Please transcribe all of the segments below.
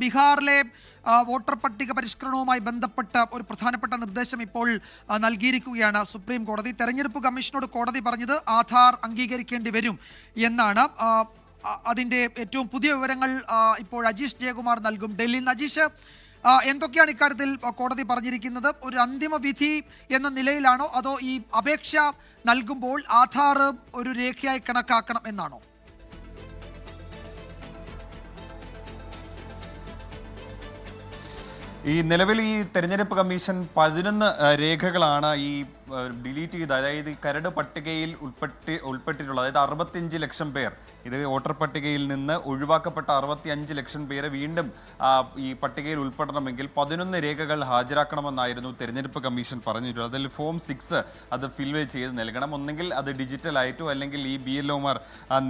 ബീഹാറിലെ വോട്ടർ പട്ടിക പരിഷ്കരണവുമായി ബന്ധപ്പെട്ട ഒരു പ്രധാനപ്പെട്ട നിർദ്ദേശം ഇപ്പോൾ നൽകിയിരിക്കുകയാണ് സുപ്രീം കോടതി. തെരഞ്ഞെടുപ്പ് കമ്മീഷനോട് കോടതി പറഞ്ഞത് ആധാർ അംഗീകരിക്കേണ്ടി വരും എന്നാണ്. അതിന്റെ ഏറ്റവും പുതിയ വിവരങ്ങൾ ഇപ്പോൾ അജീഷ് ജയകുമാർ നൽകും. ഡൽഹിയിൽ നിന്ന് അജീഷ് എന്തൊക്കെയാണ് ഇക്കാര്യത്തിൽ കോടതി പറഞ്ഞിരിക്കുന്നത്? ഒരു അന്തിമ വിധി എന്ന നിലയിലാണോ? അതോ ഈ അപേക്ഷ നൽകുമ്പോൾ ആധാർ ഒരു രേഖയായി കണക്കാക്കണം എന്നാണോ? ഈ നിലവിൽ ഈ തെരഞ്ഞെടുപ്പ് കമ്മീഷൻ പതിനൊന്ന് രേഖകളാണ് ഈ ഡിലീറ്റ് ചെയ്ത് അതായത് കരട് പട്ടികയിൽ ഉൾപ്പെട്ടി ഉൾപ്പെട്ടിട്ടുള്ള അതായത് അറുപത്തിയഞ്ച് ലക്ഷം പേർ ഇത് വോട്ടർ പട്ടികയിൽ നിന്ന് ഒഴിവാക്കപ്പെട്ട അറുപത്തി അഞ്ച് ലക്ഷം പേരെ വീണ്ടും ഈ പട്ടികയിൽ ഉൾപ്പെടണമെങ്കിൽ പതിനൊന്ന് രേഖകൾ ഹാജരാക്കണമെന്നായിരുന്നു തെരഞ്ഞെടുപ്പ് കമ്മീഷൻ പറഞ്ഞിട്ടുള്ളത്. അതിൽ ഫോം സിക്സ് അത് ഫിൽ ചെയ്ത് നൽകണം. ഒന്നെങ്കിൽ അത് ഡിജിറ്റൽ ആയിട്ടോ അല്ലെങ്കിൽ ഈ ബി എൽ ഒമാർ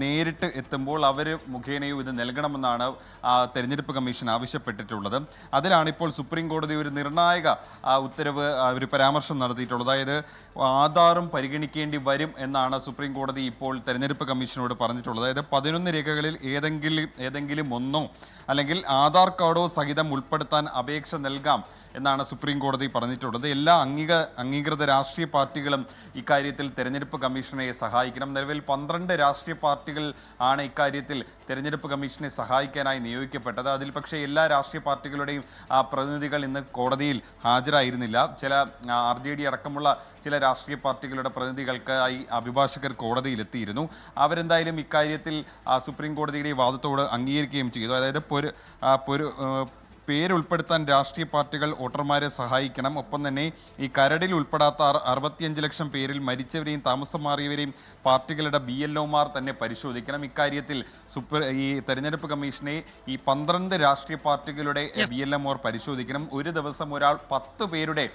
നേരിട്ട് എത്തുമ്പോൾ അവർ മുഖേനയോ ഇത് നൽകണമെന്നാണ് തെരഞ്ഞെടുപ്പ് കമ്മീഷൻ ആവശ്യപ്പെട്ടിട്ടുള്ളത്. അതിലാണ് ഇപ്പോൾ സുപ്രീം കോടതി ഒരു നിർണായക ഉത്തരവ് ഒരു പരാമർശം നടത്തിയിട്ടുള്ളത്. അതായത് ആധാറും പരിഗണിക്കേണ്ടി വരും എന്നാണ് സുപ്രീം കോടതി ഇപ്പോൾ തെരഞ്ഞെടുപ്പ് കമ്മീഷനോട് പറഞ്ഞിട്ടുള്ളത്. അതായത് പതിനൊന്ന് രേഖകളിൽ ഏതെങ്കിലും ഏതെങ്കിലും ഒന്നോ അല്ലെങ്കിൽ ആധാർ കാർഡോ സഹിതം ഉൾപ്പെടുത്താൻ അപേക്ഷ നൽകാം എന്നാണ് സുപ്രീം കോടതി പറഞ്ഞിട്ടുള്ളത്. എല്ലാ അംഗീക അംഗീകൃത രാഷ്ട്രീയ പാർട്ടികളും ഇക്കാര്യത്തിൽ തെരഞ്ഞെടുപ്പ് കമ്മീഷനെ സഹായിക്കണം. നിലവിൽ പന്ത്രണ്ട് രാഷ്ട്രീയ പാർട്ടികൾ ആണ് ഇക്കാര്യത്തിൽ തെരഞ്ഞെടുപ്പ് കമ്മീഷനെ സഹായിക്കാനായി നിയോഗിക്കപ്പെട്ടത്. അതിൽ പക്ഷേ എല്ലാ രാഷ്ട്രീയ പാർട്ടികളുടെയും പ്രതിനിധികൾ ഇന്ന് കോടതിയിൽ ഹാജരായിരുന്നില്ല. ചില ആർ ജെ ഡി അടക്കമുള്ള ചില രാഷ്ട്രീയ പാർട്ടികളുടെ പ്രതിനിധികൾക്കായി അഭിഭാഷകർ കോടതിയിലെത്തിയിരുന്നു. അവരെന്തായാലും ഇക്കാര്യത്തിൽ സുപ്രീം കോടതിയുടെ വാദത്തോട് അംഗീകരിക്കുകയും ചെയ്തു. അതായത് പൊരു പൊരു പേര് ഉൾപ്പെടുത്താൻ രാഷ്ട്രീയ പാർട്ടികൾ വോട്ടർമാരെ സഹായിക്കണം. ഒപ്പം തന്നെ ഈ കരടിൽ ഉൾപ്പെടാത്ത അറ- അറുപത്തിയഞ്ച് ലക്ഷം പേരിൽ മരിച്ചവരെയും താമസം മാറിയവരെയും പാർട്ടികളുടെ ബി എൽ ഒമാർ തന്നെ പരിശോധിക്കണം. ഇക്കാര്യത്തിൽ സൂപ്പർ ഈ തെരഞ്ഞെടുപ്പ് കമ്മീഷനെ ഈ പന്ത്രണ്ട് രാഷ്ട്രീയ പാർട്ടികളുടെ ബി എൽ പരിശോധിക്കണം. ഒരു ദിവസം ഒരാൾ പത്ത് പേരുടെ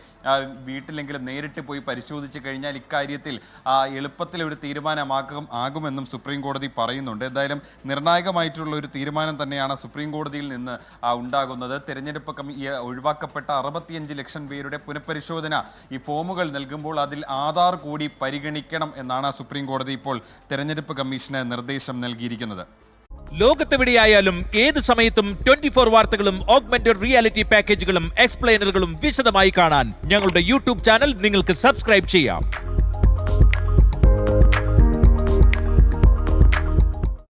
വീട്ടിലെങ്കിലും നേരിട്ട് പോയി പരിശോധിച്ച് കഴിഞ്ഞാൽ ഇക്കാര്യത്തിൽ എളുപ്പത്തിൽ ഒരു തീരുമാനമാകും ആകുമെന്നും സുപ്രീം കോടതി പറയുന്നുണ്ട്. എന്തായാലും നിർണായകമായിട്ടുള്ള ഒരു തീരുമാനം തന്നെയാണ് സുപ്രീം കോടതിയിൽ നിന്ന് ഉണ്ടാകുന്നത്. തെരഞ്ഞെടുപ്പ് ഒഴിവാക്കപ്പെട്ട അറുപത്തിയഞ്ച് ലക്ഷം പേരുടെ പുനഃപരിശോധന ഈ ഫോമുകൾ നൽകുമ്പോൾ അതിൽ ആധാർ കൂടി പരിഗണിക്കണം എന്നാണ് സുപ്രീം കോടതി ഇപ്പോൾ തെരഞ്ഞെടുപ്പ് കമ്മീഷന് നിർദ്ദേശം നൽകിയിരിക്കുന്നത്. ലോകത്തെവിടെയായാലും ഏത് സമയത്തും ട്വന്റി ഫോർ വാർത്തകളും ഓഗ്മെന്റഡ് റിയാലിറ്റി പാക്കേജുകളും എക്സ്പ്ലെയിനറുകളും വിശദമായി കാണാൻ ഞങ്ങളുടെ യൂട്യൂബ് ചാനൽ നിങ്ങൾക്ക് സബ്സ്ക്രൈബ് ചെയ്യാം.